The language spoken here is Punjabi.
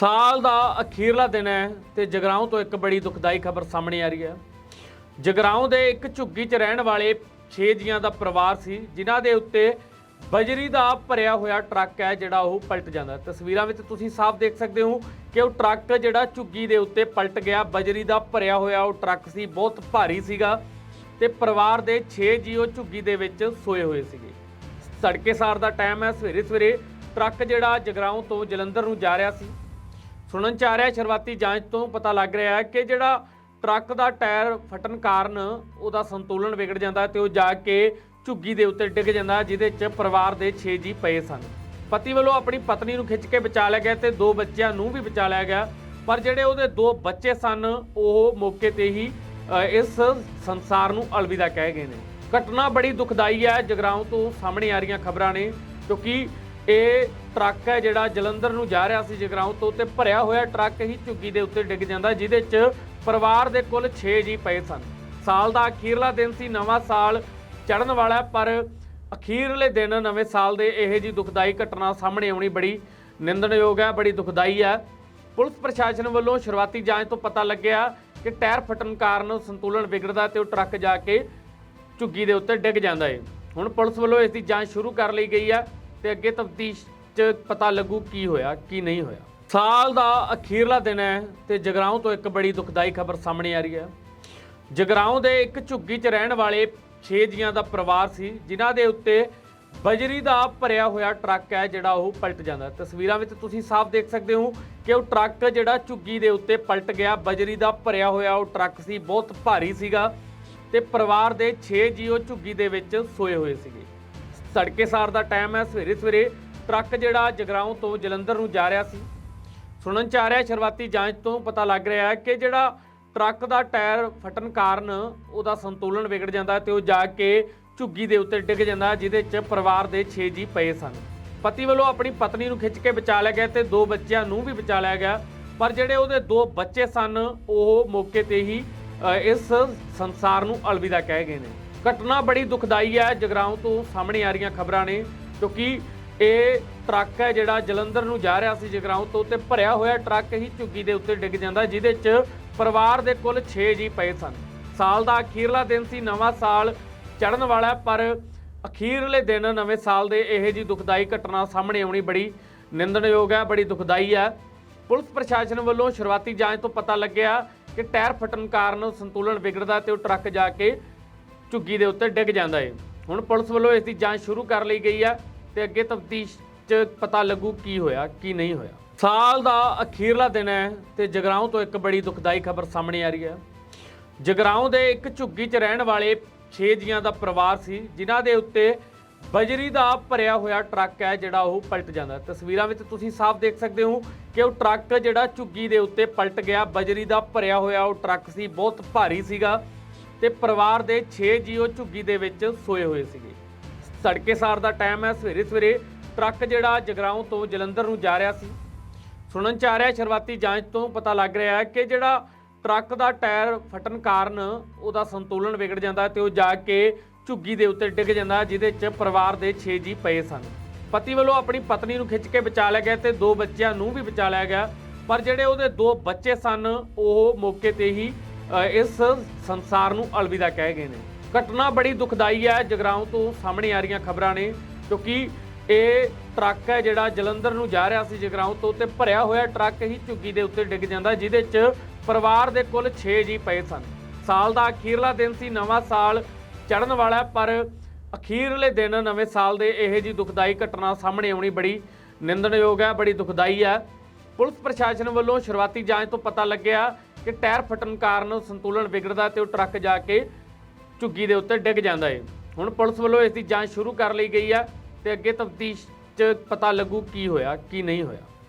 ਸਾਲ ਦਾ ਅਖੀਰਲਾ ਦਿਨ ਹੈ ਤੇ ਜਗਰਾਉਂ ਤੋਂ ਇੱਕ ਬੜੀ ਦੁਖਦਾਈ ਖਬਰ ਸਾਹਮਣੇ ਆ ਰਹੀ ਹੈ। ਜਗਰਾਉਂ ਦੇ ਇੱਕ ਝੁੱਗੀ 'ਚ ਰਹਿਣ ਵਾਲੇ 6 ਜੀਆਂ ਦਾ ਪਰਿਵਾਰ ਸੀ, ਜਿਨ੍ਹਾਂ ਦੇ ਉੱਤੇ ਬਜਰੀ ਦਾ ਭਰਿਆ ਹੋਇਆ ਟਰੱਕ ਹੈ ਜਿਹੜਾ ਉਹ ਪਲਟ ਜਾਂਦਾ ਤਸਵੀਰਾਂ ਵਿੱਚ ਤੁਸੀਂ ਸਾਫ਼ ਦੇਖ ਸਕਦੇ ਹੋ ਕਿ ਉਹ ਟਰੱਕ ਜਿਹੜਾ ਝੁੱਗੀ ਦੇ ਉੱਤੇ ਪਲਟ ਗਿਆ, ਬਜਰੀ ਦਾ ਭਰਿਆ ਹੋਇਆ ਉਹ ਟਰੱਕ ਸੀ, ਬਹੁਤ ਭਾਰੀ ਸੀਗਾ ਤੇ ਪਰਿਵਾਰ ਦੇ 6 ਜੀ ਉਹ ਝੁੱਗੀ ਦੇ ਵਿੱਚ ਸੋਏ ਹੋਏ ਸੀਗੇ। ਸੜਕੇ ਸਾਰ ਦਾ ਟਾਈਮ ਹੈ ਸਵੇਰੇ ਸਵੇਰੇ ਟਰੱਕ ਜਿਹੜਾ ਜਗਰਾਉਂ ਤੋਂ ਜਲੰਧਰ ਨੂੰ ਜਾ ਰਿਹਾ ਸੀ। ਸੁਣਨ ਚ ਆ ਰਿਹਾ, ਸ਼ੁਰੂਆਤੀ ਜਾਂਚ ਤੋਂ ਪਤਾ ਲੱਗ ਰਿਹਾ ਹੈ ਕਿ ਜਿਹੜਾ ਟਰੱਕ ਦਾ ਟਾਇਰ ਫਟਣ ਕਾਰਨ ਉਹਦਾ ਸੰਤੁਲਨ ਵਿਗੜ ਜਾਂਦਾ ਹੈ ਤੇ ਉਹ ਜਾ ਕੇ ਝੁੱਗੀ ਦੇ ਉੱਤੇ ਡਿੱਗ ਜਾਂਦਾ ਜਿਹਦੇ 'ਚ ਪਰਿਵਾਰ ਦੇ 6 ਜੀ ਪਏ ਸਨ। ਪਤੀ ਵੱਲੋਂ ਆਪਣੀ ਪਤਨੀ ਨੂੰ ਖਿੱਚ ਕੇ ਬਚਾ ਲਿਆ ਗਿਆ ਤੇ ਦੋ ਬੱਚਿਆਂ ਨੂੰ ਵੀ ਬਚਾ ਲਿਆ ਗਿਆ। ਪਰ ਜਿਹੜੇ ਉਹਦੇ ਦੋ ਬੱਚੇ ਸਨ, ਉਹ ਮੌਕੇ ਤੇ ਹੀ ਇਸ ਸੰਸਾਰ ਨੂੰ ਅਲਵਿਦਾ ਕਹਿ ਗਏ ਨੇ। ਘਟਨਾ ਬੜੀ ਦੁਖਦਾਈ ਹੈ, ਜਗਰਾਉਂ ਤੋਂ ਸਾਹਮਣੇ ਆ ਰਹੀਆਂ ਖਬਰਾਂ ਨੇ ਕਿਉਂਕਿ ਇਹ ਟਰੱਕ ਹੈ ਜਿਹੜਾ ਜਲੰਧਰ ਨੂੰ ਜਾ ਰਿਹਾ ਸੀ ਜਗਰਾਉਂ ਤੋਂ ਤੇ ਭਰਿਆ ਹੋਇਆ ਟਰੱਕ ਹੀ ਝੁੱਗੀ ਦੇ ਉੱਤੇ ਡਿੱਗ ਜਾਂਦਾ, ਜਿਹਦੇ 'ਚ ਪਰਿਵਾਰ ਦੇ ਕੁੱਲ 6 ਜੀ ਪਏ ਸਨ। ਸਾਲ ਦਾ ਅਖੀਰਲਾ ਦਿਨ ਸੀ, ਨਵਾਂ ਸਾਲ ਚੜ੍ਹਨ ਵਾਲਾ, ਪਰ ਅਖੀਰਲੇ ਦਿਨ ਨਵੇਂ ਸਾਲ ਦੇ ਇਹ ਜੀ ਦੁਖਦਾਈ ਘਟਨਾ ਸਾਹਮਣੇ ਆਉਣੀ ਬੜੀ ਨਿੰਦਣਯੋਗ ਹੈ, ਬੜੀ ਦੁਖਦਾਈ ਹੈ। ਪੁਲਿਸ ਪ੍ਰਸ਼ਾਸਨ ਵੱਲੋਂ ਸ਼ੁਰੂਆਤੀ ਜਾਂਚ ਤੋਂ ਪਤਾ ਲੱਗਿਆ ਕਿ ਟਾਇਰ ਫਟਣ ਕਾਰਨ ਸੰਤੁਲਨ ਵਿਗੜਦਾ ਤੇ ਉਹ ਟਰੱਕ ਜਾ ਕੇ ਝੁੱਗੀ ਦੇ ਉੱਤੇ ਡਿੱਗ ਜਾਂਦਾ ਹੈ ਹੁਣ ਪੁਲਿਸ ਵੱਲੋਂ ਇਸ ਦੀ ਜਾਂਚ ਸ਼ੁਰੂ ਕਰ ਲਈ ਗਈ ਹੈ। ਤੇ ਅੱਗੇ ਤਫਤੀਸ਼ 'ਚ ਪਤਾ ਲੱਗੂ ਕੀ ਹੋਇਆ, ਕੀ ਨਹੀਂ ਹੋਇਆ। ਸਾਲ ਦਾ ਅਖੀਰਲਾ ਦਿਨ ਹੈ ਤੇ ਜਗਰਾਉਂ ਤੋਂ ਇੱਕ ਬੜੀ ਦੁਖਦਾਈ ਖਬਰ ਸਾਹਮਣੇ ਆ ਰਹੀ ਹੈ। ਜਗਰਾਉਂ ਦੇ ਇੱਕ ਝੁੱਗੀ 'ਚ ਰਹਿਣ ਵਾਲੇ 6 ਜੀਆਂ ਦਾ ਪਰਿਵਾਰ ਸੀ, ਜਿਨ੍ਹਾਂ ਦੇ ਉੱਤੇ ਬਜਰੀ ਦਾ ਭਰਿਆ ਹੋਇਆ ਟਰੱਕ ਹੈ, ਜਿਹੜਾ ਉਹ ਪਲਟ ਜਾਂਦਾ। ਤਸਵੀਰਾਂ ਵਿੱਚ ਤੁਸੀਂ ਸਾਫ਼ ਦੇਖ ਸਕਦੇ ਹੋ ਕਿ ਉਹ ਟਰੱਕ ਜਿਹੜਾ ਝੁੱਗੀ ਦੇ ਉੱਤੇ ਪਲਟ ਗਿਆ, ਬਜਰੀ ਦਾ ਭਰਿਆ ਹੋਇਆ ਉਹ ਟਰੱਕ ਸੀ, ਬਹੁਤ ਭਾਰੀ ਸੀਗਾ ਤੇ ਪਰਿਵਾਰ ਦੇ 6 ਜੀ ਉਹ ਝੁੱਗੀ ਦੇ ਵਿੱਚ ਸੋਏ ਹੋਏ ਸੀਗੇ। ਤੜਕੇਸਾਰ ਦਾ ਟਾਈਮ ਹੈ। ਸਵੇਰੇ ਸਵੇਰੇ ਟਰੱਕ ਜਿਹੜਾ ਜਗਰਾਉਂ ਤੋਂ ਜਲੰਧਰ ਨੂੰ ਜਾ ਰਿਹਾ ਸੀ। ਸੁਣਨ ਚ ਆ ਰਿਹਾ, ਸ਼ੁਰੂਆਤੀ ਜਾਂਚ ਤੋਂ ਪਤਾ ਲੱਗ ਰਿਹਾ ਹੈ ਕਿ ਜਿਹੜਾ ਟਰੱਕ ਦਾ ਟਾਇਰ ਫਟਣ ਕਾਰਨ ਉਹਦਾ ਸੰਤੁਲਨ ਵਿਗੜ ਜਾਂਦਾ ਹੈ ਤੇ ਉਹ ਜਾ ਕੇ ਝੁੱਗੀ ਦੇ ਉੱਤੇ ਡਿੱਗ ਜਾਂਦਾ ਜਿਹਦੇ 'ਚ ਪਰਿਵਾਰ ਦੇ 6 ਜੀ ਪਏ ਸਨ। ਪਤੀ ਵੱਲੋਂ ਆਪਣੀ ਪਤਨੀ ਨੂੰ ਖਿੱਚ ਕੇ ਬਚਾ ਲਿਆ ਗਿਆ ਤੇ ਦੋ ਬੱਚਿਆਂ ਨੂੰ ਵੀ ਬਚਾ ਲਿਆ ਗਿਆ। ਪਰ ਜਿਹੜੇ ਉਹਦੇ ਦੋ ਬੱਚੇ ਸਨ, ਉਹ ਮੌਕੇ ਤੇ ਹੀ ਇਸ ਸੰਸਾਰ ਨੂੰ ਅਲਵਿਦਾ ਕਹਿ ਗਏ ਨੇ। ਘਟਨਾ ਬੜੀ ਦੁਖਦਾਈ ਹੈ। ਜਗਰਾਉਂ ਤੋਂ ਸਾਹਮਣੇ ਆ ਰਹੀਆਂ ਖਬਰਾਂ ਨੇ, ਕਿਉਂਕਿ ਇਹ ਟਰੱਕ ਹੈ ਜਿਹੜਾ ਜਲੰਧਰ ਨੂੰ ਜਾ ਰਿਹਾ ਸੀ ਜਗਰਾਉਂ ਤੋਂ ਤੇ ਭਰਿਆ ਹੋਇਆ ਟਰੱਕ ਹੀ ਝੁੱਗੀ ਦੇ ਉੱਤੇ ਡਿੱਗ ਜਾਂਦਾ, ਜਿਹਦੇ 'ਚ ਪਰਿਵਾਰ ਦੇ ਕੁੱਲ 6 ਜੀ ਪਏ ਸਨ। ਸਾਲ ਦਾ ਅਖੀਰਲਾ ਦਿਨ ਸੀ, ਨਵਾਂ ਸਾਲ ਚੜ੍ਹਨ ਵਾਲਾ ਪਰ ਅਖੀਰਲੇ ਦਿਨ ਨਵੇਂ ਸਾਲ ਦੇ ਇਹ ਜੀ ਦੁਖਦਾਈ ਘਟਨਾ ਸਾਹਮਣੇ ਆਉਣੀ ਬੜੀ ਨਿੰਦਣਯੋਗ ਹੈ, ਬੜੀ ਦੁਖਦਾਈ ਹੈ। ਪੁਲਿਸ ਪ੍ਰਸ਼ਾਸਨ ਵੱਲੋਂ ਸ਼ੁਰੂਆਤੀ ਜਾਂਚ ਤੋਂ ਪਤਾ ਲੱਗਿਆ ਕਿ ਟਾਇਰ ਫਟਣ ਕਾਰਨ ਸੰਤੁਲਨ ਵਿਗੜਦਾ ਤੇ ਉਹ ਟਰੱਕ ਜਾ ਕੇ ਝੁੱਗੀ ਦੇ ਉੱਤੇ ਡਿੱਗ ਜਾਂਦਾ ਏ। ਹੁਣ ਪੁਲਿਸ ਵੱਲੋਂ ਇਸ ਦੀ ਜਾਂਚ ਸ਼ੁਰੂ ਕਰ ਲਈ ਗਈ ਹੈ ਤੇ ਅੱਗੇ ਤਫਤੀਸ਼ 'ਚ ਪਤਾ ਲੱਗੂ ਕੀ ਹੋਇਆ, ਕੀ ਨਹੀਂ ਹੋਇਆ। ਸਾਲ ਦਾ ਅਖੀਰਲਾ ਦਿਨ ਹੈ ਤੇ ਜਗਰਾਉਂ ਤੋਂ ਇੱਕ ਬੜੀ ਦੁਖਦਾਈ ਖਬਰ ਸਾਹਮਣੇ ਆ ਰਹੀ ਹੈ। ਜਗਰਾਉਂ ਦੇ ਇੱਕ ਝੁੱਗੀ 'ਚ ਰਹਿਣ ਵਾਲੇ 6 ਜੀਆਂ ਦਾ ਪਰਿਵਾਰ ਸੀ, ਜਿਨ੍ਹਾਂ ਦੇ ਉੱਤੇ ਬਜਰੀ ਦਾ ਭਰਿਆ ਹੋਇਆ ਟਰੱਕ ਹੈ, ਜਿਹੜਾ ਉਹ ਪਲਟ ਜਾਂਦਾ ਤਸਵੀਰਾਂ ਵਿੱਚ ਤੁਸੀਂ ਸਾਫ਼ ਦੇਖ ਸਕਦੇ ਹੋ ਕਿ ਉਹ ਟਰੱਕ ਜਿਹੜਾ ਝੁੱਗੀ ਦੇ ਉੱਤੇ ਪਲਟ ਗਿਆ, ਬਜਰੀ ਦਾ ਭਰਿਆ ਹੋਇਆ ਉਹ ਟਰੱਕ ਸੀ, ਬਹੁਤ ਭਾਰੀ ਸੀਗਾ। ਤੇ ਪਰਿਵਾਰ ਦੇ 6 ਜੀ ਉਹ ਝੁੱਗੀ ਦੇ ਵਿੱਚ ਸੋਏ ਹੋਏ ਸੀਗੇ। ਤੜਕੇਸਾਰ ਦਾ ਟਾਈਮ ਹੈ, ਸਵੇਰੇ ਸਵੇਰੇ ਟਰੱਕ ਜਿਹੜਾ ਜਗਰਾਉਂ ਤੋਂ ਜਲੰਧਰ ਨੂੰ ਜਾ ਰਿਹਾ ਸੀ। ਸੁਣਨ ਚ ਆ ਰਿਹਾ, ਸ਼ੁਰੂਆਤੀ ਜਾਂਚ ਤੋਂ ਪਤਾ ਲੱਗ ਰਿਹਾ ਹੈ ਕਿ ਜਿਹੜਾ ਟਰੱਕ ਦਾ ਟਾਇਰ ਫਟਣ ਕਾਰਨ ਉਹਦਾ ਸੰਤੁਲਨ ਵਿਗੜ ਜਾਂਦਾ ਹੈ ਤੇ ਉਹ ਜਾ ਕੇ ਝੁੱਗੀ ਦੇ ਉੱਤੇ ਡਿੱਗ ਜਾਂਦਾ ਜਿਹਦੇ 'ਚ ਪਰਿਵਾਰ ਦੇ 6 ਜੀ ਪਏ ਸਨ। ਪਤੀ ਵੱਲੋਂ ਆਪਣੀ ਪਤਨੀ ਨੂੰ ਖਿੱਚ ਕੇ ਬਚਾ ਲਿਆ ਗਿਆ ਤੇ ਦੋ ਬੱਚਿਆਂ ਨੂੰ ਵੀ ਬਚਾ ਲਿਆ ਗਿਆ, ਪਰ ਜਿਹੜੇ ਉਹਦੇ ਦੋ ਬੱਚੇ ਸਨ, ਉਹ ਮੌਕੇ ਤੇ ਹੀ ਇਸ ਸੰਸਾਰ ਨੂੰ ਅਲਵਿਦਾ ਕਹਿ ਗਏ ਨੇ। ਘਟਨਾ ਬੜੀ ਦੁਖਦਾਈ ਹੈ, ਜਗਰਾਉਂ ਤੋਂ ਸਾਹਮਣੇ ਆ ਰਹੀਆਂ ਖਬਰਾਂ ਨੇ, ਕਿਉਂਕਿ ਇਹ ਟਰੱਕ ਹੈ ਜਿਹੜਾ ਜਲੰਧਰ ਨੂੰ ਜਾ ਰਿਹਾ ਸੀ ਜਗਰਾਉਂ ਤੋਂ ਤੇ ਭਰਿਆ ਹੋਇਆ ਟਰੱਕ ਹੀ ਝੁੱਗੀ ਦੇ ਉੱਤੇ ਡਿੱਗ ਜਾਂਦਾ, ਜਿਹਦੇ 'ਚ ਪਰਿਵਾਰ ਦੇ ਕੁੱਲ 6 ਜੀ ਪਏ ਸਨ। ਸਾਲ ਦਾ ਅਖੀਰਲਾ ਦਿਨ ਸੀ, ਨਵਾਂ ਸਾਲ ਚੜ੍ਹਨ ਵਾਲਾ ਪਰ ਅਖੀਰਲੇ ਦਿਨ ਨਵੇਂ ਸਾਲ ਦੇ ਇਹ ਜੀ ਦੁਖਦਾਈ ਘਟਨਾ ਸਾਹਮਣੇ ਆਉਣੀ ਬੜੀ ਨਿੰਦਣਯੋਗ ਹੈ, ਬੜੀ ਦੁਖਦਾਈ ਹੈ। ਪੁਲਿਸ ਪ੍ਰਸ਼ਾਸਨ ਵੱਲੋਂ ਸ਼ੁਰੂਆਤੀ ਜਾਂਚ ਤੋਂ ਪਤਾ ਲੱਗਿਆ ਕਿ ਟਾਇਰ ਫਟਣ ਕਾਰਨ ਸੰਤੁਲਨ ਵਿਗੜਦਾ ਤੇ ਉਹ ਟਰੱਕ ਜਾ ਕੇ ਝੁੱਗੀ ਦੇ ਉੱਤੇ ਡਿੱਗ ਜਾਂਦਾ ਹੈ ਹੁਣ ਪੁਲਿਸ ਵੱਲੋਂ ਇਸ ਦੀ ਜਾਂਚ ਸ਼ੁਰੂ ਕਰ ਲਈ ਗਈ ਹੈ ਤੇ ਅੱਗੇ ਤਫਤੀਸ਼ 'ਚ ਪਤਾ ਲੱਗੂ ਕੀ ਹੋਇਆ, ਕੀ ਨਹੀਂ ਹੋਇਆ।